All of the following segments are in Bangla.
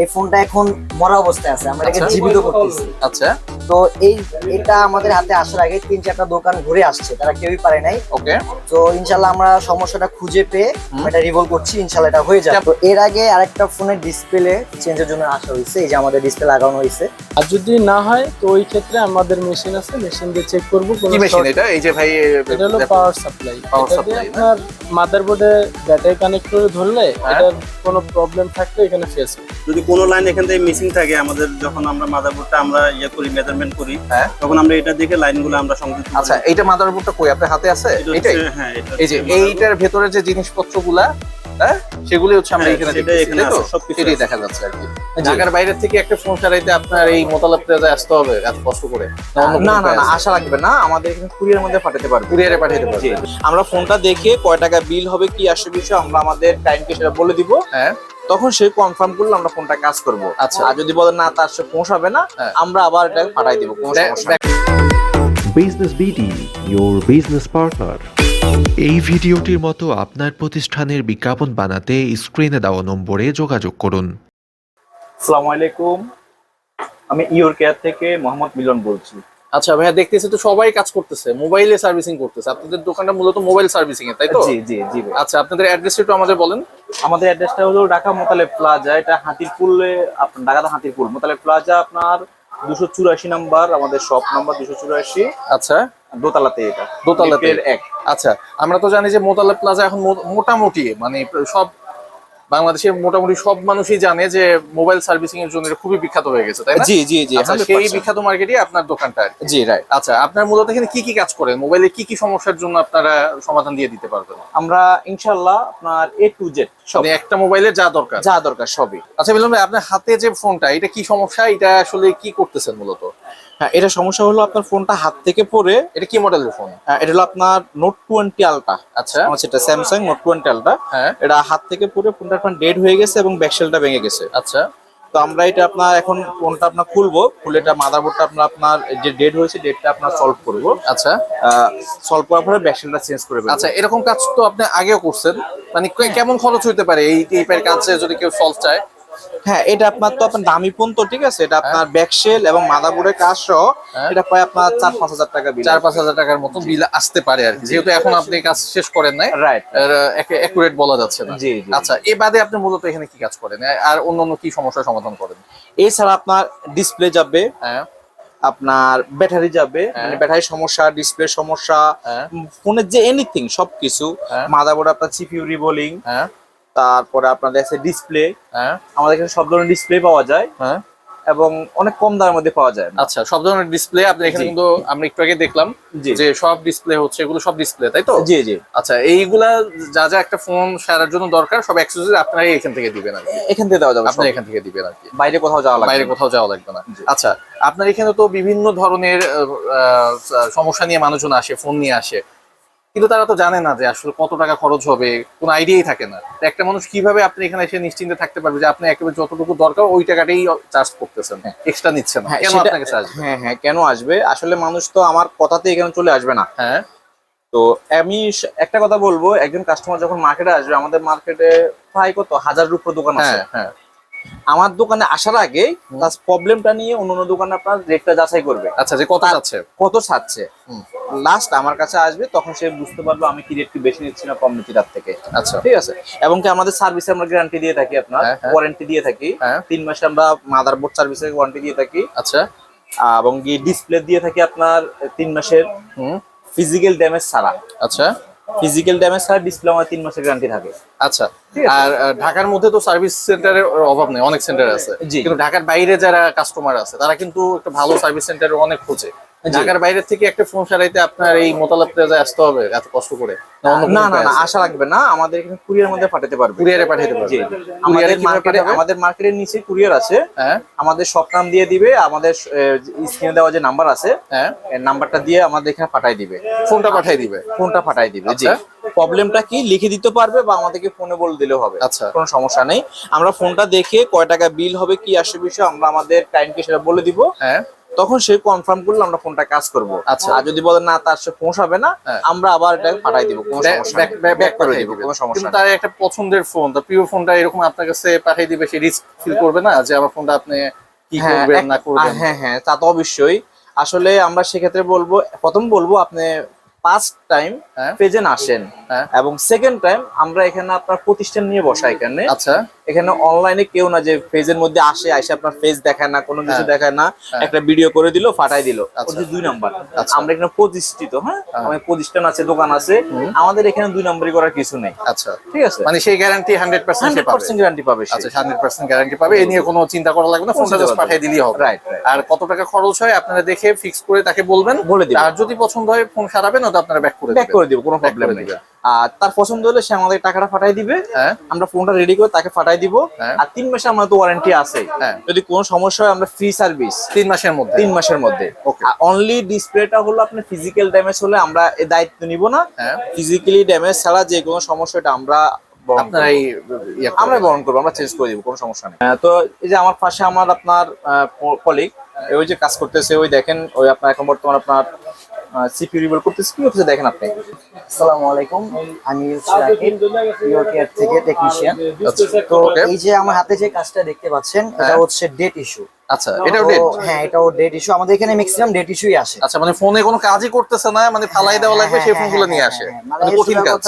এই ফোনটা এখন মরা অবস্থায় আছে আমরা এটাকে আচ্ছা। জীবিত করতেছি। আচ্ছা। তো এই এটা আমাদের হাতে আসার আগে তিন চারটা দোকান ঘুরে আসছে তারা কেউই পারে নাই। ওকে। তো ইনশাল্লাহ আমরা সমস্যাটা খুঁজে পেয়ে। এটা রিভলভ করছি ইনশাল্লাহ এটা হয়ে যাবে। তো এর আগে আরেকটা ফোনের ডিসপ্লে চেঞ্জের জন্য আসা হয়েছে এই যে আমাদের ডিসপ্লে লাগানো হয়েছে। আর যদি না হয় তো ওই ক্ষেত্রে আমাদের মেশিন আছে মেশিন দিয়ে চেক করব কোনো কি মেশিন এটা? এই যে ভাই এটা হলো পাওয়ার সাপ্লাই এটা দিয়ে আপনার মাদারবোর্ডে ব্যাটারি কানেক্ট করে ধরলে হ্যাঁ। এটার কোনো প্রবলেম থাকলে এখানে ফেস হবে। যদি কোনো লাইন এখান থেকে মিসিং থাকে আমাদের যখন আমরা মাদারবোর্ডটা আমরা ইয়ে করি মেজারমেন্ট করি হ্যাঁ। তখন আমরা এটা দেখে লাইনগুলো আমরা সংযুক্ত করি। আচ্ছা এইটা মাদারবোর্ডটা কই আপনার হাতে আছে এটা এটাই হচ্ছে- হ্যাঁ এটা এই যে হচ্ছে এইটার ভেতরে যে জিনিসপত্রগুলা হ্যাঁ? সেগুলি হচ্ছে আমরা হ্যাঁ, এখানে দেখতেছি, এখানে তো? সেটাই দেখা যাচ্ছে আর কি। ঢাকার বাইরে থেকে একটা ফোন সারাইতে আপনার এই মোতালাব প্লাজায় আসতে হবে এত কষ্ট করে। না না না? আশা লাগবে না আমাদের এখানে কুরিয়ার মধ্যে পাঠাতে পারবে। কুরিয়ারে দেবো জি। আমরা ফোনটা দেখে কয় টাকা বিল হবে কি আসবে বিষয় আমরা আমাদের টাইমকে সেটা বলে দিব। হ্যাঁ। তখন সে কনফার্ম করলে আমরা ফোনটা কাজ করব। আচ্ছা। আর যদি বলেন না তার সে পৌঁছাবে না হ্যাঁ। আমরা আবার এটা পাঠাই দিব কোনো সমস্যা business BD your business partner এই ভিডিওটির মতো আপনার প্রতিষ্ঠানের বিজ্ঞাপন বানাতে স্ক্রিনে দেওয়া নম্বরে যোগাযোগ করুন। আসসালামু আলাইকুম। আমি ইওর কেয়ার থেকে মোহাম্মদ মিলন বলছি। আচ্ছা ভাইয়া দেখতেছি তো সবাই কাজ করতেছে মোবাইলে সার্ভিসিং করতেছে। আপনাদের দোকানটা মূলত মোবাইল সার্ভিসিং এর তাই তো? জি জি জি আচ্ছা আপনাদের অ্যাড্রেস একটু আমাদের বলেন। আমাদের অ্যাড্রেসটা হলো ঢাকা মোতালেব প্লাজা এটা হাতিরপুলে আপনার ঢাকাতে হাতিরপুল। মোতালে প্লাজা আপনার দুশো চুরাশি নাম্বার আমাদের শপ নাম্বার দুশো চুরাশি। আচ্ছা। দোতলাতে এটা। দোতলাতে? এক। আচ্ছা আমরা তো জানি যে মোতালেব প্লাজা এখন মোটামুটি মানে সব বাংলাদেশের মোটামুটি সব মানুষই জানে যে মোবাইল সার্ভিসিং এর জন্য খুবই বিখ্যাত হয়ে গেছে তাই না? জি জি জি আচ্ছা, 100% সেই বিখ্যাত মার্কেটই আপনার দোকানটা জি রাইট আচ্ছা আপনার মূলত এখানে কি কি কাজ করেন? মোবাইলে কি কি সমস্যার জন্য আপনারা সমাধান দিয়ে দিতে পারবেন? আমরা ইনশাল্লাহ আপনার এ টু জেড সব। মানে একটা মোবাইলে যা দরকার। যা দরকার সবই। আচ্ছা বললাম ভাই আপনার হাতে যে ফোনটা এটা কি সমস্যা? এটা আসলে কি করতেছেন মূলত? হ্যাঁ এটা সমস্যা হলো আপনার ফোনটা হাত থেকে পড়ে এটা কি মডেলের ফোন? আহ, এটা হলো আপনার নোট টোয়েন্টি আলটা আচ্ছা। আমার সেটা স্যামসাং নোট টোয়েন্টি আলটা হ্যাঁ। এটা হাত থেকে পড়ে ফোনটা আপনার ডেড হয়ে গেছে এবং ব্যাকসেলটা ভেঙে গেছে। আচ্ছা। তো আমরা এটা আপনার এখন ফোনটা আপনার খুলবো খুলে এটা মাদারবোর্ডটা আপনার আপনার যে ডেট হয়েছে ডেটটা আপনার সলভ করব। আচ্ছা। সলভ করার পরে ব্যাকশেলটা চেঞ্জ করে। আচ্ছা এরকম কাজ তো আপনি আগেও করছেন। মানে কেমন খরচ হইতে পারে এই টাইপের কাজে যদি কেউ সলভ চায়? হ্যাঁ এটা আপনার তো আপনার দামি ফোন তো ঠিক আছে? এটা আপনার ব্যাকশেল এবং মাদারবোর্ডের কাজ সহ হ্যাঁ। এটা প্রায় আপনার চার পাঁচ হাজার টাকা বিল। চার পাঁচ হাজার টাকার মতো বিল আসতে পারে আর যেহেতু এখন আপনি কাজ শেষ করেন নাই রাইট অ্যাকুরেট বলা যাচ্ছে না। জি। আচ্ছা এ বাদে আপনি মূলত এখানে কি কাজ করেন? আর অন্য অন্য কি সমস্যার সমাধান করেন? এছাড়া আপনার ডিসপ্লে যাবে হ্যাঁ। আপনার ব্যাটারি যাবে হ্যাঁ। মানে ব্যাটারি সমস্যা ডিসপ্লে সমস্যা হ্যাঁ। ফোনের যে এনিথিং সবকিছু হ্যাঁ। মাদারবোর্ড আপনার সিপিইউ রিবোলিং হ্যাঁ। তারপরে আপনাদের আছে ডিসপ্লে হ্যাঁ। আমাদের এখানে সব ধরনের ডিসপ্লে পাওয়া যায়। হ্যাঁ। এবং অনেক কম দামের মধ্যে পাওয়া যায়। আচ্ছা সব ধরনের ডিসপ্লে আপনি এখানে কিন্তু আমরা একটু আগে দেখলাম যে সব ডিসপ্লে হচ্ছে এগুলো সব ডিসপ্লে তাই তো? জি জি। আচ্ছা এইগুলা যা যা একটা ফোন সারার জন্য দরকার সব অ্যাক্সেসরি আপনারাই এখান থেকে দিবেন আর কি। এখান থেকে দেওয়া যাবে আপনি এখান থেকে দিবেন আর কি। বাইরে কোথাও যাওয়া লাগবে বাইরে কোথাও যাওয়া লাগবে না। আচ্ছা আপনার এখানে তো বিভিন্ন ধরনের সমস্যা নিয়ে মানুষজন আসে ফোন নিয়ে আসে। কিন্তু তারা তো জানে না যে আসলে কত টাকা খরচ হবে কোনো আইডিয়াই থাকে না। একটা মানুষ কীভাবে আপনি এখানে এসে নিশ্চিন্তে থাকতে পারবে যে আপনি একেবারে যতটুকু দরকার ওই টাকাটাই চার্জ করতেছেন এক্সট্রা নিচ্ছেন? হ্যাঁ কেন কাছে আসবে হ্যাঁ হ্যাঁ কেন আসবে? আসলে মানুষ তো আমার কথাতে এখানে চলে আসবে না। হ্যাঁ। তো আমি একটা কথা বলব একজন কাস্টমার যখন মার্কেটে আসবে আমাদের মার্কেটে প্রায় কত? হাজার উপর দোকান আছে। হ্যাঁ হ্যাঁ। আমার দোকানে আসার আগে তার প্রবলেমটা নিয়ে অন্য অন্য দোকানে আপনার রেটটা যাচাই করবে। আচ্ছা যে কত যাচ্ছে? কত ছাড়ছে লাস্ট আমার কাছে আসবে তখন সে বুঝতে পারবে আমি কি রেট কি বেশি নিচ্ছি না কম নিচ্ছি তার থেকে। আচ্ছা। ঠিক আছে? এবং কি আমাদের সার্ভিসে আমরা গ্যারান্টি দিয়ে থাকি আপনার হ্যাঁ, হ্যাঁ। ওয়ারেন্টি দিয়ে থাকি। হ্যাঁ। তিন মাসে আমরা মাদারবোর্ড সার্ভিসের ওয়ারেন্টি দিয়ে থাকি। আচ্ছা। এবং কি ডিসপ্লে দিয়ে থাকি আপনার তিন মাসের ফিজিক্যাল ড্যামেজ ছাড়া। আচ্ছা। ফিজিক্যাল ড্যামেজ ছাড়া ডিসপ্লে আমার তিন মাসের গ্যারান্টি থাকে। আচ্ছা আর ঢাকার মধ্যে তো সার্ভিস সেন্টারের অভাব নেই অনেক সেন্টার আছে। কিন্তু ঢাকার বাইরে যারা কাস্টমার আছে তারা কিন্তু একটা ভালো সার্ভিস সেন্টারের অনেক খোঁজে। ঢাকার বাইরে থেকে একটা ফোন সারাইতে আপনার এই প্লাজায় আসতে হবে এত কষ্ট করে। না না না? আশা লাগবে না আমাদের এখানে কুরিয়ার মধ্যে পাঠাতে পারবে কুরিয়ারে পাঠাইতে পারবে আমাদের মার্কেটে আমাদের মার্কেটের নিচে কুরিয়ার আছে। হ্যাঁ। আমাদের সব নাম দিয়ে দিবে আমাদের স্ক্রিনে দেওয়া যে নাম্বার আছে হ্যাঁ। নাম্বারটা দিয়ে আমাদের এখানে পাঠাই দিবে। ফোনটা পাঠাই দিবে? ফোনটা পাঠাই দিবে জি। আচ্ছা। প্রবলেমটা কি? লিখে দিতে পারবে বা আমাদেরকে ফোনে বলে দিলে হবে। আচ্ছা। কোনো সমস্যা নেই। আমরা ফোনটা দেখে কয় টাকা বিল হবে কি আসবে বিষয় আমরা আমাদের টাইমকে সেটা বলে দিব। হ্যাঁ। তখন সে কনফার্ম করলে আমরা ফোনটা কাজ করব। আচ্ছা। আর যদি বলেন না তার সে পৌঁছাবে না হ্যাঁ। আমরা আবার এটা পাঠাই দিব কোনো সমস্যা ব্যাক- করে দিব। কোনো সমস্যা কিন্তু তার একটা পছন্দের ফোন তার প্রিয় ফোনটা এরকম আপনার কাছে পাঠিয়ে দিবে সে রিস্ক ফিল করবে না যে আমার ফোনটা আপনি কি হ্যাঁ, করবেন না করবেন। হ্যাঁ হ্যাঁ তা তো অবশ্যই। আসলে আমরা সেক্ষেত্রে বলব প্রথম বলব আপনি ফার্স্ট টাইম হ্যাঁ। পেজেন আসেন। হ্যাঁ। এবং সেকেন্ড টাইম আমরা এখানে আপনার প্রতিষ্ঠান নিয়ে বসা এখানে। আচ্ছা। এখানে অনলাইনে কেউ না যে পেজের মধ্যে আসে আসে আপনার ফেস দেখায় না কোনো কিছু হ্যাঁ। দেখায় না হ্যাঁ। একটা ভিডিও করে দিল ফাটাই দিল। দুই নাম্বার আচ্ছা। আমরা এখানে প্রতিষ্ঠিত হ্যাঁ হ্যাঁ। আমাদের প্রতিষ্ঠান আছে দোকান আছে আমাদের এখানে দুই নম্বরই করার কিছু নেই আচ্ছা ঠিক আছে মানে সেই guarantee hundred percent percent guarantee পাবে আচ্ছা হান্ড্রেড পার্সেন্ট গ্যারান্টি পাবে এ নিয়ে কোনো চিন্তা করা লাগবে না ফোনটা জাস্ট পাঠিয়ে দিলেই হবে right. আর কত টাকা খরচ হয় আপনারা দেখে ফিক্স করে তাকে বলবেন বলে দিবেন। আর যদি পছন্দ হয় ফোন সারাবেন ওটা আপনারা ব্যাক করে ব্যাক করে দিব কোনো প্রবলেম নেই। আর তার পছন্দ হলে সে আমাদের টাকাটা পাঠাই দিবে হ্যাঁ আমরা ফোনটা রেডি করে তাকে পাঠাই দিব হ্যাঁ। আর তিন মাসে আমরা তো ওয়ারেন্টি আছে হ্যাঁ। যদি কোনো সমস্যা হয় আমরা ফ্রি সার্ভিস তিন মাসের মধ্যে তিন মাসের মধ্যে. অনলি ডিসপ্লেটা হলো আপনার ফিজিক্যাল ড্যামেজ হলে আমরা এই দায়িত্ব নিব না হ্যাঁ। ফিজিক্যালি ড্যামেজ ছাড়া যে কোনো সমস্যাটা আমরা বহন আপনারা করব। ইয়ে আমরা বহন করব আমরা চেঞ্জ করে দিব কোনো সমস্যা নেই তো এই যে আমার পাশে আমার আপনার কলিগ ওই যে কাজ করতেছে ওই দেখেন ওই আপনার এখন বর্তমান আপনার রিভল করতেছে। কি হচ্ছে দেখেন আপনি? আসসালামু আলাইকুম আমি থেকে টেকনিশিয়ান তো এই যে আমার হাতে যে কাজটা দেখতে পাচ্ছেন এটা হ্যাঁ। হচ্ছে ডেট ইস্যু আচ্ছা এটাও ডেট হ্যাঁ এটাও ডেট ইস্যু আমাদের এখানে ম্যাক্সিমাম ডেট ইস্যুই আসে। আচ্ছা মানে ফোনে কোনো কাজই করতেছে না মানে ফালাই দেওয়া লাগবে হ্যাঁ, সেই হ্যাঁ, ফোনগুলো হ্যাঁ, নিয়ে হ্যাঁ, আসে। হ্যাঁ, মানে মানে কঠিন কাজ।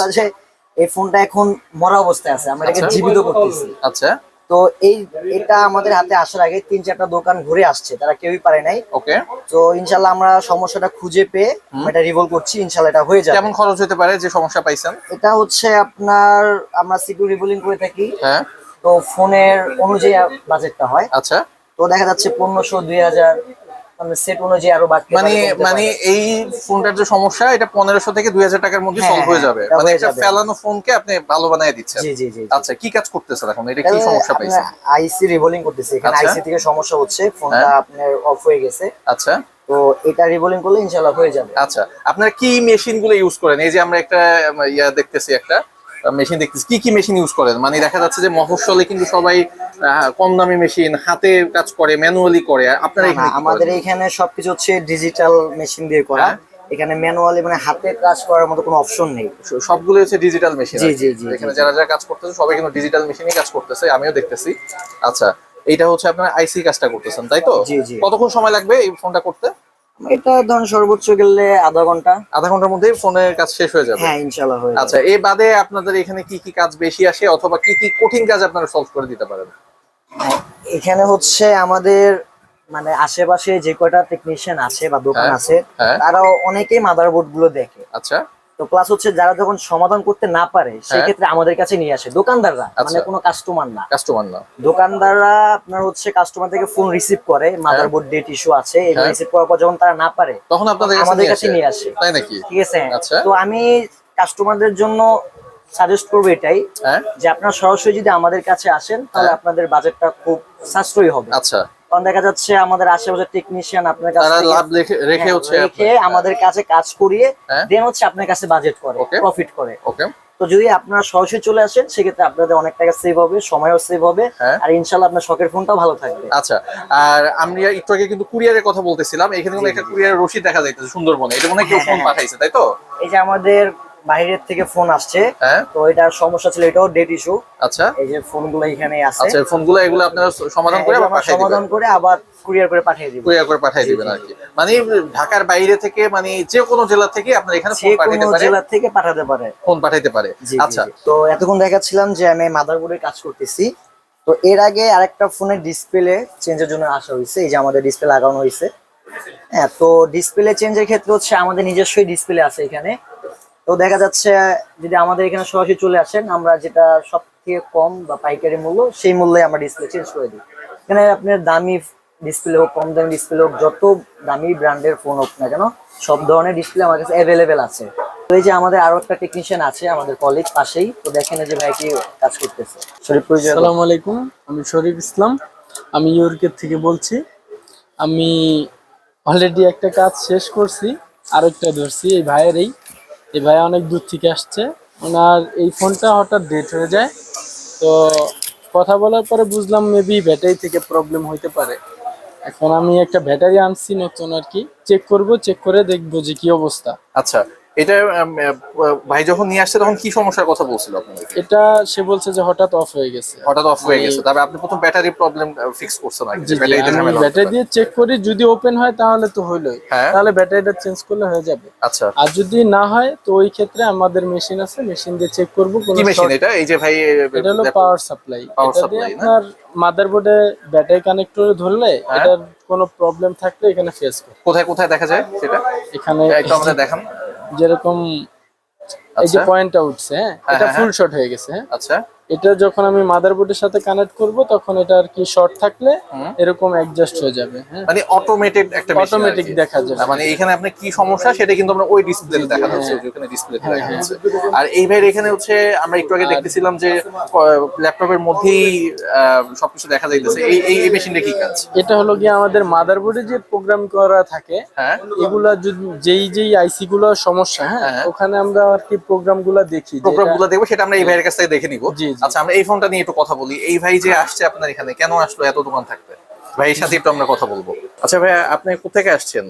এই ফোনটা এখন মরা অবস্থায় আছে আমরা এটাকে আচ্ছা। জীবিত করতেছি। আচ্ছা। তো এই এটা আমাদের হাতে আসার আগে তিন চারটা দোকান ঘুরে আসছে তারা কেউই পারে নাই। ওকে। তো ইনশাল্লাহ আমরা সমস্যাটা খুঁজে পেয়ে এটা রিভলভ করছি ইনশাল্লাহ এটা হয়ে যাবে। কেমন খরচ হতে পারে যে সমস্যা পাইছেন? এটা হচ্ছে আপনার আমরা সিকিউর রিভলিং করে থাকি। হ্যাঁ। তো ফোনের অনুযায়ী বাজেটটা হয়। আচ্ছা। তো দেখা যাচ্ছে পনেরোশো দুই হাজার। মানে সেট অনুযায়ী আরও বাকি মানে মানে এই ফোনটার যে সমস্যা এটা পনেরোশো থেকে টাকার মধ্যে হ্যাঁ, সলভ হয়ে যাবে। মানে একটা ফেলানো ফোনকে আপনি ভালো বানিয়ে দিচ্ছেন। জি জি জি আচ্ছা কি কাজ করতেছেন এখন? এটা কি সমস্যা পাইছেন? আইসি রিভলিং করতেছে। এখানে আচ্ছা। আইসি থেকে সমস্যা হচ্ছে ফোনটা হ্যাঁ। আপনার অফ হয়ে গেছে। আচ্ছা। তো এটা রিভলিং করলে হয়ে যাবে। আচ্ছা আপনারা কি মেশিনগুলো ইউজ করেন? এই যে আমরা একটা ইয়া দেখতেছি একটা। মেশিন দেখতেছি। কি কি মেশিন ইউজ করেন? মানে দেখা যাচ্ছে যে মফস্বলে কিন্তু সবাই কম দামি মেশিন হাতে কাজ করে ম্যানুয়ালি করে। আপনারা কি আমাদের এখানে সবকিছু হচ্ছে ডিজিটাল মেশিন দিয়ে করা। হ্যাঁ। এখানে ম্যানুয়ালি মানে হাতে কাজ করার মতো কোনো অপশন নেই। সবগুলো হচ্ছে ডিজিটাল মেশিন জি, জি, জি, এখানে যারা যারা কাজ করতেছে সবাই কিন্তু ডিজিটাল মেশিনই কাজ করতেছে আমিও দেখতেছি। আচ্ছা এইটা হচ্ছে আপনার আইসি কাজটা করতেছেন তাই তো। কতক্ষণ সময় লাগবে এই ফোনটা করতে? এটা ধরুন সর্বোচ্চ গেলে আধা ঘণ্টা। আধা ঘণ্টার মধ্যে ফোনের কাজ শেষ হয়ে যাবে? হ্যাঁ ইনশাল্লাহ হয়ে আচ্ছা এই বাদে আপনাদের এখানে কি কি কাজ বেশি আসে অথবা কি কি কঠিন কাজ আপনারা সলভ করে দিতে পারেন? এখানে হচ্ছে আমাদের মানে আশেপাশে যে কয়টা টেকনিশিয়ান আছে বা দোকান হ্যাঁ, আছে তারা তারাও অনেকেই মাদারবোর্ডগুলো দেখে। আচ্ছা। তো প্লাস হচ্ছে যারা যখন সমাধান করতে না পারে সেক্ষেত্রে আমাদের কাছে নিয়ে আসে। দোকানদাররা মানে আচ্ছা। কোনো কাস্টমার না। কাস্টমার না। দোকানদাররা আপনার হচ্ছে কাস্টমার থেকে ফোন রিসিভ করে মাদারবোর্ড ডেট ইস্যু আছে এই হ্যাঁ। রিসিভ করার পর যখন তারা না পারে তখন আপনাদের কাছে আমাদের কাছে? নিয়ে আসে। তাই নাকি? ঠিক আছে? আচ্ছা। তো আমি কাস্টমারদের জন্য সাজেস্ট করব এটাই হ্যাঁ। যে আপনারা সরাসরি যদি আমাদের কাছে আসেন তাহলে হ্যাঁ। আপনাদের বাজেটটা খুব সাশ্রয়ী হবে। আচ্ছা। কারণ দেখা যাচ্ছে আমাদের আশেপাশে টেকনিশিয়ান আপনার কাছে তারা লাভ রেখে রেখে হ্যাঁ, হচ্ছে রেখে আমাদের কাছে কাজ করিয়ে হ্যাঁ। দেন হচ্ছে আপনার কাছে বাজেট করে প্রফিট করে। ওকে তো যদি আপনারা সরাসরি চলে আসেন সেক্ষেত্রে আপনাদের অনেক টাকা সেভ হবে সময়ও সেভ হবে হ্যাঁ। আর ইনশাল্লাহ আপনার শখের ফোনটাও ভালো থাকবে। আচ্ছা আর আমি একটু আগে কিন্তু কুরিয়ারের কথা বলতেছিলাম এখানে কিন্তু একটা কুরিয়ারের রসিদ দেখা যাইতেছে সুন্দরবনে এটা মনে হয় কেউ হ্যাঁ, ফোন হ্যাঁ। পাঠাইছে তাই তো? এই যে আমাদের বাইরের থেকে ফোন আসছে। হ্যাঁ। তো এটার সমস্যা ছিল এটাও ডেট ইস্যু আচ্ছা। এই যে ফোনগুলো এখানে আছে। আচ্ছা ফোনগুলো এগুলো আপনারা সমাধান হ্যাঁ, করে আবার পাঠিয়ে সমাধান করে আবার কুরিয়ার করে পাঠিয়ে দিব। কুরিয়ার করে পাঠিয়ে দিবেন আর কি। মানে ঢাকার বাইরে থেকে মানে যে কোনো জেলা থেকে আপনার এখানে ফোন পাঠাইতে কোনো পারে। জেলা থেকে পাঠাতে পারে। ফোন পাঠাইতে পারে। আচ্ছা। তো এতক্ষণ দেখাচ্ছিলাম যে আমি মাদারবোর্ডের কাজ করতেছি। তো এর আগে আরেকটা ফোনের ডিসপ্লে চেঞ্জের জন্য আসা হয়েছে। এই যে আমাদের ডিসপ্লে লাগানো হয়েছে। হ্যাঁ তো ডিসপ্লে চেঞ্জের ক্ষেত্রে হচ্ছে আমাদের নিজস্বই ডিসপ্লে আছে এখানে। তো দেখা যাচ্ছে, যদি আমাদের এখানে সরাসরি চলে আসেন, আমরা যেটা সব থেকে কম বা পাইকারি মূল্য, সেই মূল্যে আমরা ডিসপ্লে চেঞ্জ করে দিই। এখানে আপনার দামি ডিসপ্লে হোক, কম দামি ডিসপ্লে হোক, যত দামি ব্র্যান্ডের ফোন হোক না কেন, সব ধরনের ডিসপ্লে আমার কাছে অ্যাভেলেবেল আছে। তো এই যে আমাদের আরও একটা টেকনিশিয়ান আছে, আমাদের কলিগ পাশেই, তো দেখেন যে ভাই কি কাজ করতেছে। শরীফ আসসালামু আলাইকুম, আমি শরীফ ইসলাম। আমি ইউরকের থেকে বলছি। আমি অলরেডি একটা কাজ শেষ করছি, আরেকটা ধরছি, এই ভাইয়েরই। এই ভাই অনেক দূর থেকে আসছে। ওনার এই ফোনটা হঠাৎ ডেট হয়ে যায়। তো কথা বলার পরে বুঝলাম মেবি ব্যাটারি থেকে প্রবলেম হইতে পারে। এখন আমি একটা ব্যাটারি আনছি নতুন আর কি। চেক করব চেক করে দেখব যে কি অবস্থা। আচ্ছা এটা ভাই যখন নিয়ে আসছে তখন কি সমস্যার কথা বলছিল আপনাদেরকে এটা সে বলছে যে হঠাৎ অফ হয়ে গেছে। হঠাৎ অফ হয়ে গেছে। তবে আপনি প্রথম ব্যাটারি প্রবলেম ফিক্স করছেন আগে ব্যাটারি দিয়ে চেক করি যদি ওপেন হয় তাহলে তো হইলোই। হ্যাঁ। তাহলে ব্যাটারিটা চেঞ্জ করলে হয়ে যাবে। আচ্ছা। আর যদি না হয় তো ওই ক্ষেত্রে আমাদের মেশিন আছে মেশিন দিয়ে চেক করব কোনো মেশিন এটা? এই যে ভাই এটা হলো পাওয়ার সাপ্লাই supply, না? আপনার মাদারবোর্ডে ব্যাটারি কানেক্টরে ধরলে হ্যাঁ। এটার কোনো প্রবলেম থাকলে এখানে ফেস করে কোথায় কোথায় দেখা যায় সেটা? এখানে একটু আমাদের দেখান। যেরকম এই যে পয়েন্ট পয়েন্টটা উঠছে হ্যাঁ হ্যাঁ, এটা হ্যাঁ, ফুল শট হয়ে গেছে হ্যাঁ। আচ্ছা। এটা যখন আমি মাদারবোর্ডের সাথে কানেক্ট করব তখন এটা আর কি শর্ট থাকলে এরকম অ্যাডজাস্ট হয়ে যাবে হ্যাঁ। মানে অটোমেটেড একটা অটোমেটিক দেখা যাবে। মানে এখানে আপনার কি সমস্যা সেটা কিন্তু আমরা ওই ডিসপ্লেতে দেখা যাচ্ছে হ্যাঁ। ওখানে ডিসপ্লেতে হ্যাঁ, দেখা। যাচ্ছে। আর এই ভাইয়ের এখানে হচ্ছে আমরা একটু আগে দেখতেছিলাম যে ল্যাপটপের মধ্যেই সবকিছু দেখা যাইতেছে। এই এই মেশিনটা কি কাজ? এটা হলো গিয়ে আমাদের মাদারবোর্ডে যে প্রোগ্রাম করা থাকে হ্যাঁ। এগুলা যেই যেই আইসি গুলো সমস্যা হ্যাঁ। ওখানে আমরা আর কি প্রোগ্রামগুলা দেখি যেটা- প্রোগ্রামগুলো দেখব সেটা আমরা এই ভাইয়ের কাছ থেকে দেখে নিবো। জি। আচ্ছা আমরা এই ফোনটা নিয়ে একটু কথা বলি। এই ভাই যে আসছে আপনার এখানে কেন আসলো এত দোকান থাকতে? ভাইয়ের সাথে একটু আমরা কথা বলব। আচ্ছা ভাই আপনি কোথেকে আসছেন?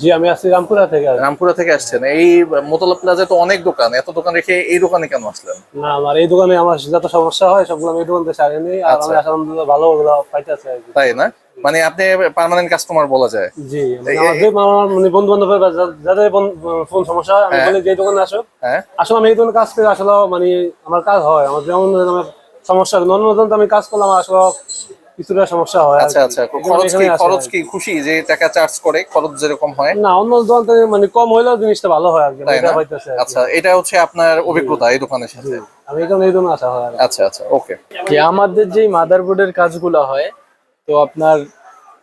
জি আমি আসছি রামপুরা থেকে রামপুরা থেকে আসছেন। এই মোতলা প্লাজায় তো অনেক দোকান। এত দোকান রেখে এই দোকানে কেন আসলেন? না আমার এই দোকানে আমার যত সমস্যা হয় সবগুলো আমি এই দোকান থেকে সারিয়ে নিই আর আচ্ছা। আমি আলহামদুলিল্লাহ ভালো ওগুলো পাইতেছে তাই না? মানে আপনি পার্মানেন্ট কাস্টমার বলা যায়। জি মানে যে মানে বন্ধু বান্ধব বা যা- যাদের ফোন সমস্যা আমি হ্যাঁ। বলি যে দোকানে আসো। হ্যাঁ। আসলে আমি এই দোকানে কাজ করে আসলে মানে আমার কাজ হয়। আমার যেমন আমার সমস্যা অন্য দোকানে আমি কাজ করলাম আসলে কিছুটা সমস্যা হয় আচ্ছা আচ্ছা। খরচ কি খরচ কি খুশি যে টাকা চার্জ করে খরচ যেরকম হয়? না অন্য দোকান থেকে মানে কম হইলেও জিনিসটা ভালো হয় আর কি। আচ্ছা এটা হচ্ছে আপনার অভিজ্ঞতা এই দোকানের সাথে। আমি এই দোকানে আসা হয় আচ্ছা আচ্ছা ওকে। যে আমাদের যেই মাদারবোর্ডের কাজগুলো হয় তো আপনার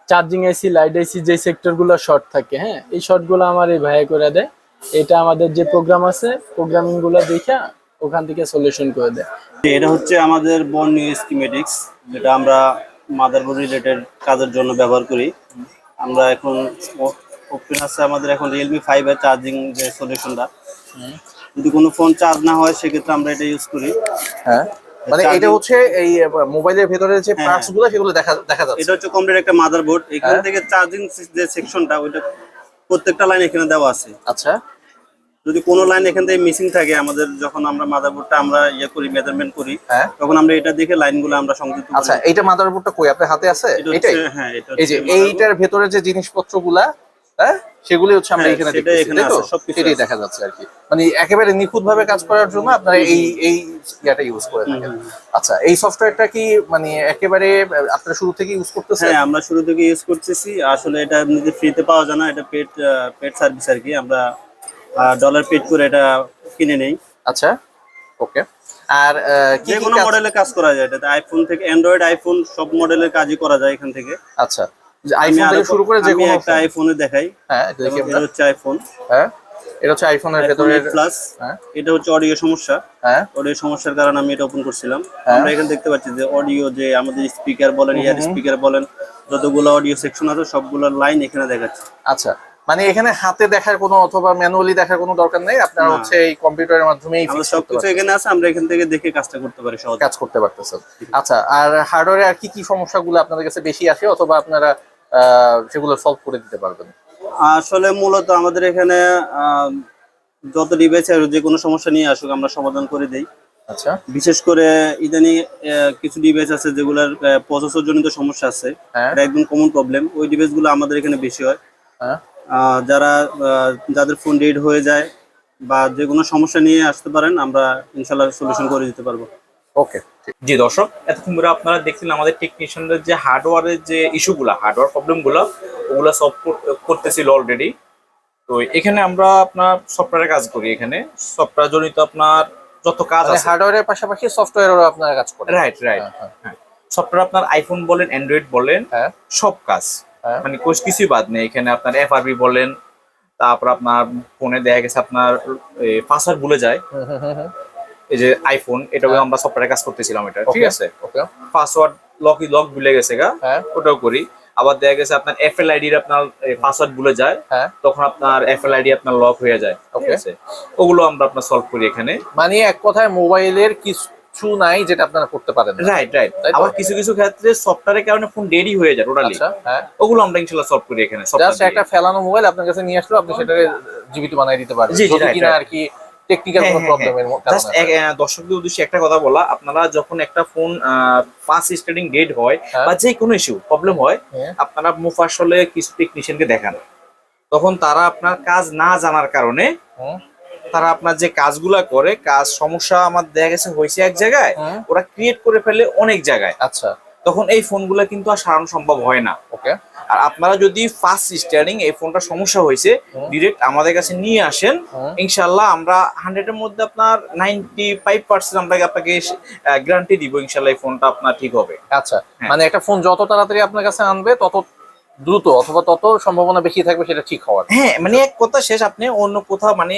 চার্জিং আইসি লাইট আইসি যে সেক্টরগুলো শর্ট থাকে হ্যাঁ? এই শর্টগুলো আমার এই ভাইয়া করে দেয়। এটা আমাদের যে প্রোগ্রাম আছে প্রোগ্রামিংগুলো দেখা ওখান থেকে সলিউশন করে দেয়। এটা হচ্ছে আমাদের বন নিউ স্কিমেটিক্স যেটা আমরা মাদারবোর্ড রিলেটেড কাজের জন্য ব্যবহার করি। আমরা এখন ওপেন আছে আমাদের এখন রিয়েলমি ফাইভ এর চার্জিং যে সলিউশনটা যদি কোনো ফোন চার্জ না হয় সেক্ষেত্রে আমরা এটা ইউজ করি। হ্যাঁ। মানে এটা হচ্ছে এই মোবাইলের ভেতরে যে হ্যাঁ, পার্টসগুলো সেগুলো দেখা দেখা এটা হচ্ছে কমপ্লিট একটা মাদারবোর্ড এখান হ্যাঁ। থেকে চার্জিং যে সেকশনটা ওইটা প্রত্যেকটা লাইন এখানে দেওয়া আছে। আচ্ছা। যদি কোনো লাইন এখান থেকে মিসিং থাকে আমাদের যখন আমরা মাদারবোর্ডটা আমরা ইয়ে করি মেজারমেন্ট করি হ্যাঁ। তখন আমরা এটা দেখে লাইনগুলো আমরা সংযুক্ত আচ্ছা এইটা মাদারবোর্ডটা কই? আপনার হাতে আছে? এটাই? হ্যাঁ এটা এই যে এইটার ভেতরে যে জিনিসপত্রগুলা হ্যাঁ? সেগুলি হচ্ছে আমরা হ্যাঁ, এখানে আছে। দেখা যাচ্ছে আর কি। মানে একেবারে নিখুঁত ভাবে কাজ করার জন্য আপনারা এই এই ইয়াটা ইউজ করে থাকেন। আচ্ছা এই সফটওয়্যারটা কি মানে একেবারে আপনারা শুরু থেকে ইউজ করতেছেন? হ্যাঁ আমরা শুরু থেকে ইউজ করতেছি। আসলে এটা এমনিতে ফ্রিতে পাওয়া যায় না এটা পেড পেড সার্ভিস আর কি। আমরা ডলার পেড করে এটা কিনে নেই। আচ্ছা ওকে আর কি কোনো মডেলে কাজ? করা যায়। এটাতে আইফোন থেকে অ্যান্ড্রয়েড আইফোন সব মডেলের কাজই করা যায় এখান থেকে। আচ্ছা। আইফোন থেকে শুরু করে যে কোনো একটা আইফোনে দেখাই। হ্যাঁ এটা দেখি এটা হচ্ছে আইফোন হ্যাঁ এটা হচ্ছে আইফোনের ভেতরের প্লাস হ্যাঁ। এটা হচ্ছে অডিও সমস্যা। হ্যাঁ। অডিও সমস্যার কারণে আমি এটা ওপেন করছিলাম। হ্যাঁ। আমরা এখানে দেখতে পাচ্ছি যে অডিও যে আমাদের স্পিকার বলেন ইয়ার স্পিকার বলেন যতগুলো অডিও সেকশন আছে সবগুলোর লাইন এখানে দেখাচ্ছে। আচ্ছা মানে এখানে হাতে দেখার কোনো অথবা ম্যানুয়ালি দেখার কোনো দরকার নেই? আপনারা হচ্ছে এই কম্পিউটারের মাধ্যমেই fix করতে পারবেন। এখানে আছে আমরা এখান থেকে দেখে কাজটা করতে পারি সহজে। কাজ করতে পারতেছেন। আচ্ছা আর হার্ডওয়্যারে আর কি কি সমস্যাগুলো আপনাদের কাছে বেশি আসে? অথবা আপনারা সেগুলো সলভ করে দিতে পারবেন। আসলে মূলত আমাদের এখানে যত ডিভাইস যে কোনো সমস্যা নিয়ে আসুক আমরা সমাধান করে দেই। আচ্ছা। বিশেষ করে ইদানিং কিছু ডিভাইস আছে যেগুলোর প্রসেসর জনিত সমস্যা আছে। হ্যাঁ। এটা একদম কমন প্রবলেম ওই ডিভাইসগুলো আমাদের এখানে বেশি হয়। হ্যাঁ। যারা যাদের ফোন ডেড হয়ে যায় বা যে কোনো সমস্যা নিয়ে আসতে পারেন আমরা ইনশাল্লাহ সলিউশন করে দিতে পারব। ওকে জি দর্শক এতক্ষণ ধরে আপনারা দেখছিলেন আমাদের টেকনিশিয়ানদের যে হার্ডওয়্যারের যে ইস্যুগুলো হার্ডওয়্যার প্রবলেমগুলো ওগুলো সলভ করতেছিল অলরেডি তো এখানে আমরা আপনার সফটওয়্যারের কাজ করি এখানে। সফটওয়্যার জনিত আপনার যত কাজ আছে হার্ডওয়্যারের পাশাপাশি সফটওয়্যারও আপনারা কাজ করেন। Right right. সফটওয়্যার আপনার আইফোন বলেন অ্যান্ড্রয়েড বলেন হ্যাঁ। সব কাজ। হ্যাঁ। মানে কোর্স কিছুই বাদ নেই। এখানে আপনার এফআরবি বলেন তারপর আপনার ফোনে দেখা গেছে আপনার পাসওয়ার্ড ভুলে যায়। এই যে আইফোন এটাও আমরা সফটওয়্যারে কাজ করতেছিলাম এটা ঠিক আছে? ওকে পাসওয়ার্ড লক লক ভুলে গেছে গা হ্যাঁ। ওটাও করি। আবার দেখা গেছে আপনার এফএল আইডি আপনার পাসওয়ার্ড ভুলে যায় হ্যাঁ। তখন আপনার এফএল আইডি আপনার লক হয়ে যায় ঠিক আছে? ওগুলো আমরা আপনার সলভ করি এখানে। মানে এক কথায় মোবাইলের কিছু কিচ্ছু নাই যেটা আপনারা করতে পারেন রাইট রাইট আবার কিছু কিছু ক্ষেত্রে সফটওয়্যারের কারণে ফোন দেরি হয়ে যায় টোটালি আচ্ছা হ্যাঁ। ওগুলো আমরা ইনশাল্লাহ সলভ করি এখানে জাস্ট একটা ফেলানো মোবাইল আপনার কাছে নিয়ে আসলো আপনি সেটাকে জীবিত বানাই দিতে পারেন কিনা আর কি টেকনিক্যাল হ্যাঁ, কোনো হ্যাঁ, প্রবলেমের জাস্ট দর্শকদের উদ্দেশ্যে একটা কথা বলা আপনারা যখন একটা ফোন ফার্স্ট স্টার্টিং ডেট হয় হ্যাঁ। বা যে কোনো ইস্যু প্রবলেম হয় হ্যাঁ। আপনারা মুফাসলে কিছু টেকনিশিয়ানকে দেখান। তখন তারা আপনার কাজ না জানার কারণে তারা আপনার যে কাজগুলা করে কাজ সমস্যা আমার দেখা গেছে হয়েছে এক জায়গায় ওরা ক্রিয়েট করে ফেলে অনেক জায়গায়। আচ্ছা। তখন এই ফোনগুলো কিন্তু আর সারানো সম্ভব হয় না। ওকে আর আপনারা যদি ফার্স্ট স্টার্টিং এই ফোনটা সমস্যা হয়েছে ডিরেক্ট আমাদের কাছে নিয়ে আসেন হুম। ইনশাল্লাহ আমরা হান্ড্রেড এর মধ্যে আপনার নাইনটি ফাইভ পার্সেন্ট আমরা আপনাকে গ্যারান্টি দিব ইনশাল্লাহ এই ফোনটা আপনার ঠিক হবে। আচ্ছা হ্যাঁ। মানে একটা ফোন যত তাড়াতাড়ি আপনার কাছে আনবে তত দ্রুত অথবা তত সম্ভাবনা বেশি থাকবে সেটা ঠিক হওয়ার। হ্যাঁ মানে এক কথা শেষ আপনি অন্য কোথাও মানে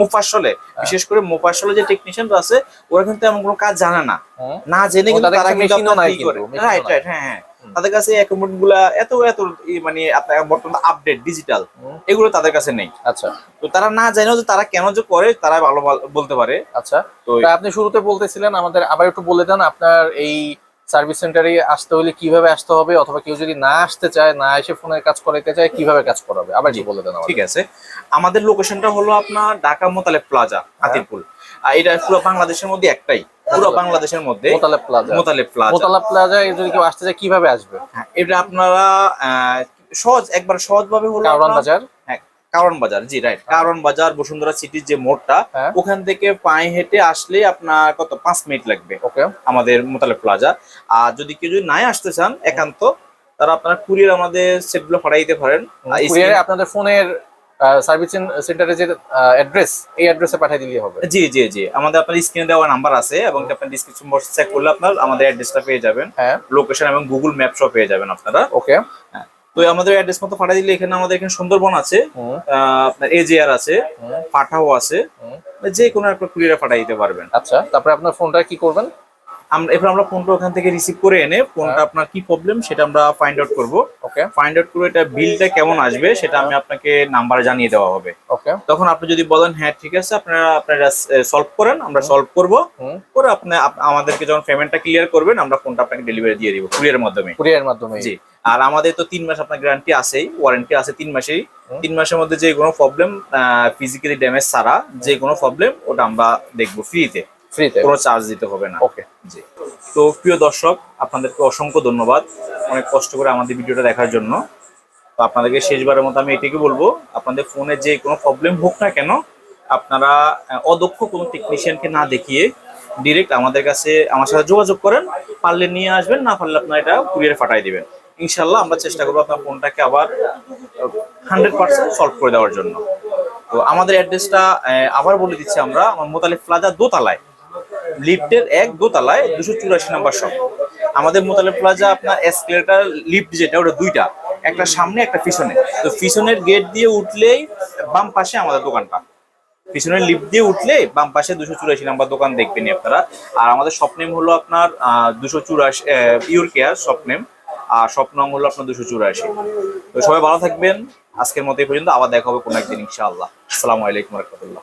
মুফাসলে হ্যাঁ। বিশেষ করে মুফাসলে যে টেকনিশিয়ানরা আছে ওরা কিন্তু এমন কোনো কাজ জানে না। না জেনে কিন্তু তারা কিন্তু রাইট রাইট হ্যাঁ হ্যাঁ। তাদের কাছে অ্যাকাউন্টগুলা এত এত মানে আপনার বর্তমান আপডেট ডিজিটাল এগুলো তাদের কাছে নেই। আচ্ছা। তো তারা না জানেও যে তারা কেন যে করে তারা ভালো বলতে পারে। আচ্ছা। তো আপনি শুরুতে বলতেছিলেন আমাদের আবার একটু বলে দেন আপনার এই সার্ভিস সেন্টারে আসতে হলে কীভাবে আসতে হবে? অথবা কেউ যদি না আসতে চায় না এসে ফোনের কাজ করাইতে চায় কীভাবে কাজ করাবে? আবার জি বলে দেন আমাদের। ঠিক আছে। আমাদের লোকেশনটা হলো আপনার ঢাকা মোতালেব প্লাজা হাতিরপুল। আর এটা পুরো বাংলাদেশের মধ্যে একটাই। পুরো বাংলাদেশের মধ্যে মোতালেব প্লাজা। মোতালেব প্লাজা। মোতালেব প্লাজায় যদি কেউ আসতে চায় কীভাবে আসবে? হ্যাঁ, এটা আপনারা সহজ একবার সহজ ভাবে হলো কারওয়ান বাজার? হ্যাঁ কারণ বাজার জি রাইট কারণ বাজার বসুন্ধরা সিটির যে মোড়টা হ্যাঁ। ওখান থেকে পায়ে হেঁটে আসলে আপনার কত পাঁচ মিনিট লাগবে ওকে। আমাদের মোতালেব প্লাজা। আর যদি কেউ যদি নাই আসতে চান একান্ত তারা আপনারা কুরিয়ার আমাদের সেটগুলো পাঠিয়ে দিতে পারেন। আপনাদের ফোনের সার্ভিস সেন্টারে যে অ্যাড্রেস এই অ্যাড্রেসে পাঠিয়ে দিলেই হবে। জি জি জি। আমাদের আপনার স্ক্রিনে দেওয়া নাম্বার আছে এবং আপনার ডিসক্রিপশন বক্স চেক করলে আপনার আমাদের অ্যাড্রেসটা পেয়ে যাবেন। হ্যাঁ। লোকেশন এবং গুগল ম্যাপ সব পেয়ে যাবেন আপনারা। ওকে। তো আমাদের অ্যাড্রেস মতো পাঠিয়ে দিলে এখানে আমাদের এখানে সুন্দরবন আছে। আপনার এজিআর আছে। পাঠাও আছে। যে কোনো একটা কুরিয়ারে পাঠিয়ে দিতে পারবেন। আচ্ছা তারপরে আপনার ফোনটা কি করবেন? আমরা এরপর আমরা ফোনটা ওখান থেকে রিসিভ করে এনে ফোনটা হ্যাঁ। আপনার কি প্রবলেম সেটা আমরা ফাইন্ড আউট করব। ওকে ফাইন্ড আউট করে এটা বিলটা কেমন আসবে সেটা আমি আপনাকে নাম্বার জানিয়ে দেওয়া হবে। ওকে তখন আপনি যদি বলেন হ্যাঁ ঠিক আছে আপনারা আপনারা সলভ করেন আমরা সলভ করব। করে আপনি আমাদেরকে যখন পেমেন্টটা ক্লিয়ার করবেন আমরা ফোনটা আপনাকে ডেলিভারি দিয়ে দিব কুরিয়ারের মাধ্যমে। কুরিয়ারের মাধ্যমে জি। আর আমাদের তো তিন মাস আপনার গ্যারান্টি আছেই ওয়ারেন্টি আছে তিন মাসেই। তিন মাসের মধ্যে যে কোনো প্রবলেম ফিজিক্যালি ড্যামেজ ছাড়া যে কোনো প্রবলেম ওটা আমরা দেখব ফ্রিতে ফ্রিতে কোনো চার্জ দিতে হবে না। ওকে জি। তো প্রিয় দর্শক আপনাদেরকে অসংখ্য ধন্যবাদ। অনেক কষ্ট করে আমাদের ভিডিওটা দেখার জন্য। তো আপনাদেরকে শেষবারের মতো আমি এটাকে বলব আপনাদের ফোনে যে কোনো প্রবলেম হোক না কেন আপনারা অদক্ষ কোনো টেকনিশিয়ানকে না দেখিয়ে ডিরেক্ট আমাদের কাছে আমার সাথে যোগাযোগ করেন। পারলে নিয়ে আসবেন না পারলে আপনারা এটা কুরিয়ারে পাঠিয়ে দিবেন। ইনশাল্লাহ আমরা চেষ্টা করব আপনার ফোনটাকে আবার হান্ড্রেড পার্সেন্ট সলভ করে দেওয়ার জন্য। তো আমাদের অ্যাড্রেসটা আবার বলে দিচ্ছি আমরা আমার মোতালিফ প্লাজা দোতলায়। লিফটের এক দোতলায় দুশো চুরাশি নাম্বার শপ। আমাদের মোতালেব প্লাজা আপনার এসকেলেটার লিফট যেটা, ওটা দুইটা, একটা সামনে, একটা পিছনে। তো পিছনের গেট দিয়ে উঠলেই বাম পাশে আমাদের দোকানটা। পিছনের লিফট দিয়ে উঠলে বাম পাশে দুশো চুরাশি নাম্বার দোকান দেখবেন আপনারা। আর আমাদের শপ নেম হলো আপনার দুশো চুরাশি ইউর কেয়ার শপ নেম আর শপ নাম হলো আপনার দুশো চুরাশি। তো সবাই ভালো থাকবেন। আজকের মতো এই পর্যন্ত। আবার দেখা হবে কোনো একদিন, ইনশাআল্লাহ। আসসালামু আলাইকুম রহমতুল্লাহ।